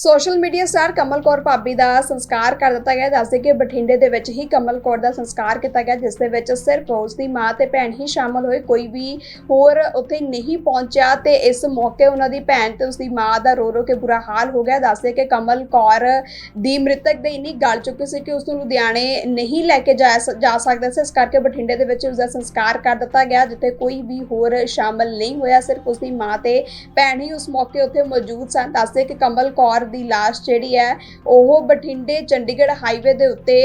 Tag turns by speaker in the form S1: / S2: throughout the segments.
S1: Social media star Kamal Kaur Bhabhi ਦਾ ਸੰਸਕਾਰ ਕਰ ਦਿੱਤਾ ਗਿਆ। ਦੱਸਦੇ ਕਿ ਬਠਿੰਡੇ ਦੇ ਵਿੱਚ ਹੀ ਕਮਲ ਕੌਰ ਦਾ ਸੰਸਕਾਰ ਕੀਤਾ ਗਿਆ, ਜਿਸ ਦੇ ਵਿੱਚ ਸਿਰਫ ਉਸ ਦੀ ਮਾਂ ਤੇ ਭੈਣ ਹੀ ਸ਼ਾਮਲ ਹੋਏ। ਕੋਈ ਵੀ ਹੋਰ ਉੱਥੇ ਨਹੀਂ ਪਹੁੰਚਿਆ ਤੇ ਇਸ ਮੌਕੇ ਉਹਨਾਂ ਦੀ ਭੈਣ ਤੇ ਉਸ ਦੀ ਮਾਂ ਦਾ ਰੋ ਰੋ ਕੇ ਬੁਰਾ ਹਾਲ ਹੋ ਗਿਆ। ਦੱਸਦੇ ਕਿ ਕਮਲ ਕੌਰ ਦੀ ਮ੍ਰਿਤਕ ਦੇ ਇੰਨੀ ਗਲ ਚੁੱਕੀ ਸੀ ਕਿ ਉਸ ਨੂੰ ਲੁਧਿਆਣੇ ਨਹੀਂ ਲੈ ਕੇ ਜਾ ਸ- ਜਾ ਸਕਦਾ ਸੀ। ਇਸ ਕਰਕੇ ਬਠਿੰਡੇ ਦੇ ਵਿੱਚ ਉਸ ਦਾ ਸੰਸਕਾਰ ਕਰ ਦਿੱਤਾ ਗਿਆ, ਜਿੱਥੇ ਕੋਈ ਵੀ ਹੋਰ ਸ਼ਾਮਲ ਨਹੀਂ ਹੋਇਆ। ਸਿਰਫ ਉਸ ਦੀ ਮਾਂ ਤੇ ਭੈਣ ਹੀ ਉਸ ਮੌਕੇ ਉੱਥੇ ਮੌਜੂਦ ਸਨ। ਦੱਸਦੇ ਕਿ ਕਮਲ ਕੌਰ ਦੀ ਲਾਸ਼ ਜਿਹੜੀ ਹੈ ਉਹ ਬਠਿੰਡੇ ਚੰਡੀਗੜ੍ਹ ਹਾਈਵੇ ਦੇ ਉੱਤੇ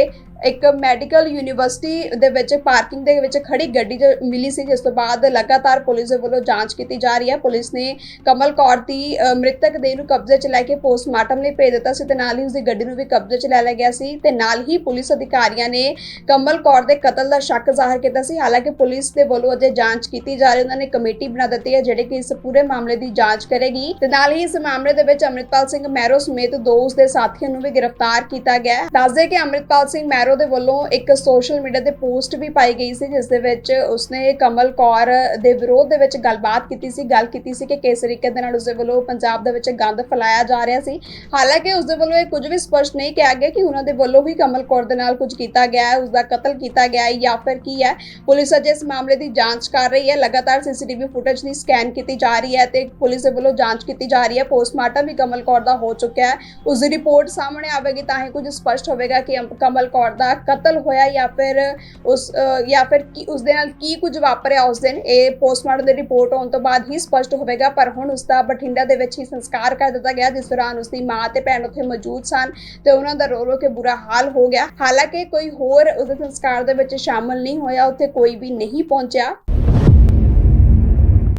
S1: ਇੱਕ ਮੈਡੀਕਲ ਯੂਨੀਵਰਸਿਟੀ ਦੇ ਵਿੱਚ ਪਾਰਕਿੰਗ ਦੇ ਵਿੱਚ ਖੜੀ ਗੱਡੀ 'ਚ ਮਿਲੀ ਸੀ, ਜਿਸ ਤੋਂ ਬਾਅਦ ਲਗਾਤਾਰ ਪੁਲਿਸ ਦੇ ਵੱਲੋਂ ਜਾਂਚ ਕੀਤੀ ਜਾ ਰਹੀ ਹੈ। ਪੁਲਿਸ ਨੇ ਕਮਲ ਕੌਰ ਦੀ ਮ੍ਰਿਤਕ ਦੇਹ ਨੂੰ ਕਬਜ਼ੇ 'ਚ ਲੈ ਕੇ ਪੋਸਟਮਾਰਟਮ ਲਈ ਭੇਜ ਦਿੱਤਾ ਸੀ ਤੇ ਨਾਲ ਹੀ ਉਸ ਦੀ ਗੱਡੀ ਨੂੰ ਵੀ ਕਬਜ਼ੇ 'ਚ ਲੈ ਲਿਆ ਗਿਆ ਸੀ ਤੇ ਨਾਲ ਹੀ ਪੁਲਿਸ ਅਧਿਕਾਰੀਆਂ ਨੇ ਕਮਲ ਕੌਰ ਦੇ ਕਤਲ ਦਾ ਸ਼ੱਕ ਜ਼ਾਹਰ ਕੀਤਾ ਸੀ। ਹਾਲਾਂਕਿ ਪੁਲਿਸ ਦੇ ਵੱਲੋਂ ਅਜੇ ਜਾਂਚ ਕੀਤੀ ਜਾ ਰਹੀ ਉਹਨਾਂ ਨੇ ਕਮੇਟੀ ਬਣਾ ਦਿੱਤੀ ਹੈ, ਜਿਹੜੀ ਕਿ ਇਸ ਪੂਰੇ ਮਾਮਲੇ ਦੀ ਜਾਂਚ ਕਰੇਗੀ। ਤੇ ਨਾਲ ਹੀ ਇਸ ਮਾਮਲੇ ਦੇ ਵਿੱਚ ਅੰਮ੍ਰਿਤਪਾਲ ਸਿੰਘ ਮੈਰੋ ਸਮੇਤ ਦੋ ਉਸ ਦੇ ਸਾਥੀਆਂ ਨੂੰ ਵੀ ਗ੍ਰਿਫਤਾਰ ਕੀਤਾ ਗਿਆ ਦੱਸਦੇ ਕਿ ਅੰਮ੍ਰਿਤਪਾਲ ਸਿੰਘ ਮੈਰੋ ਦੇ ਵੱਲੋਂ ਇੱਕ ਸੋਸ਼ਲ ਮੀਡੀਆ ਤੇ ਪੋਸਟ ਵੀ ਪਾਈ ਗਈ ਸੀ, ਜਿਸ ਦੇ ਵਿੱਚ ਉਸਨੇ ਕਮਲ ਕੌਰ ਦੇ ਵਿਰੋਧ ਦੇ ਵਿੱਚ ਗੱਲਬਾਤ ਕੀਤੀ ਸੀ, ਗੱਲ ਕੀਤੀ ਸੀ ਕਿ ਕਿਸ ਤਰੀਕੇ ਦੇ ਨਾਲ ਉਸਦੇ ਵੱਲੋਂ ਪੰਜਾਬ ਦੇ ਵਿੱਚ ਗੰਦ ਫੈਲਾਇਆ ਜਾ ਰਿਹਾ ਸੀ। ਹਾਲਾਂਕਿ ਉਸਦੇ ਵੱਲੋਂ ਇਹ ਕੁਝ ਵੀ ਸਪਸ਼ਟ ਨਹੀਂ ਕਿਹਾ ਗਿਆ ਕਿ ਉਹਨਾਂ ਦੇ ਵੱਲੋਂ ਹੀ ਕਮਲ ਕੌਰ ਦੇ ਨਾਲ ਕੁਝ ਕੀਤਾ ਗਿਆ ਹੈ, ਉਸਦਾ ਕਤਲ ਕੀਤਾ ਗਿਆ ਹੈ ਜਾਂ ਫਿਰ ਕੀ ਹੈ। ਪੁਲਿਸ ਅਜੇ ਇਸ ਮਾਮਲੇ ਦੀ ਜਾਂਚ ਕਰ ਰਹੀ ਹੈ। ਲਗਾਤਾਰ ਸੀਸੀਟੀਵੀ ਫੁਟੇਜ ਦੀ ਸਕੈਨ ਕੀਤੀ ਜਾ ਰਹੀ ਹੈ ਤੇ ਪੁਲਿਸ ਦੇ ਵੱਲੋਂ ਜਾਂਚ ਕੀਤੀ ਜਾ ਰਹੀ ਹੈ। ਪੋਸਟਮਾਰਟਮ ਵੀ ਕਮਲ ਕੌਰ ਦਾ ਹੋ ਚੁੱਕਿਆ ਹੈ। ਉਸ ਦੀ ਰਿਪੋਰਟ ਸਾਹਮਣੇ ਆਵੇਗੀ ਤਾਂ ਹੀ ਕੁਝ ਸਪਸ਼ਟ ਹੋਵੇਗਾ ਕਿ ਕਮਲ ਕੌਰ ਦਾ ਕਤਲ ਹੋਇਆ ਜਾਂ ਫਿਰ ਉਸ ਜਾਂ ਫਿਰ ਕੀ, ਉਸ ਦੇ ਨਾਲ ਕੀ ਕੁਝ ਵਾਪਰਿਆ ਉਸ ਦਿਨ? ਇਹ ਪੋਸਟਮਾਰਟਮ ਦੀ ਰਿਪੋਰਟ ਆਉਣ ਤੋਂ ਬਾਅਦ ਹੀ ਸਪਸ਼ਟ ਹੋਵੇਗਾ, ਪਰ ਹੁਣ ਉਸ ਦਾ ਬਠਿੰਡਾ ਦੇ ਵਿੱਚ ਹੀ ਸੰਸਕਾਰ ਕਰ ਦਿੱਤਾ ਗਿਆ, ਜਿਸ ਦੌਰਾਨ ਉਸ ਦੀ ਮਾਂ ਤੇ ਭੈਣ ਉੱਥੇ ਮੌਜੂਦ ਸਨ ਤੇ ਉਹਨਾਂ ਦਾ ਰੋ ਰੋ ਕੇ ਬੁਰਾ ਹਾਲ ਹੋ ਗਿਆ। ਹਾਲਾਂਕਿ ਕੋਈ ਹੋਰ ਉਸ ਦੇ ਸੰਸਕਾਰ ਦੇ ਵਿੱਚ ਸ਼ਾਮਲ ਨਹੀਂ ਹੋਇਆ, ਉੱਥੇ ਕੋਈ ਵੀ ਨਹੀਂ ਪਹੁੰਚਿਆ।